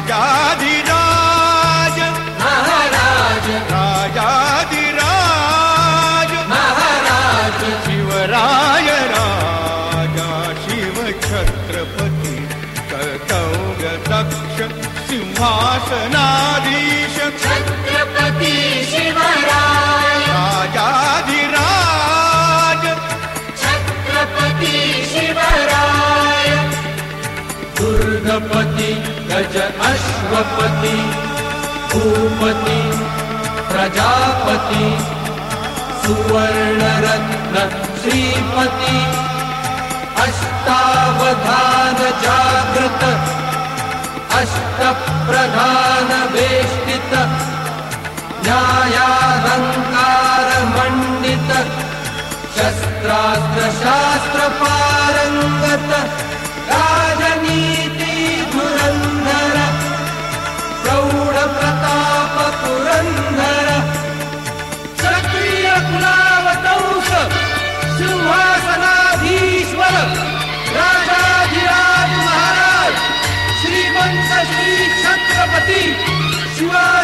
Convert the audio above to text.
राजाधिराज महाराज। राजाधिराज। महाराज। शिवराय राजा शिव छत्रपति दक्ष तक्ष सिंहासनाधीश। गज अश्वपति भूपति प्रजापति सुवर्णरत्न श्रीपति अष्टावधान जागृत अष्टप्रधान वेष्टित न्यायालङ्कारमण्डित शस्त्रास्त्रशास्त्रपारङ्गत राजाधिराज महाराज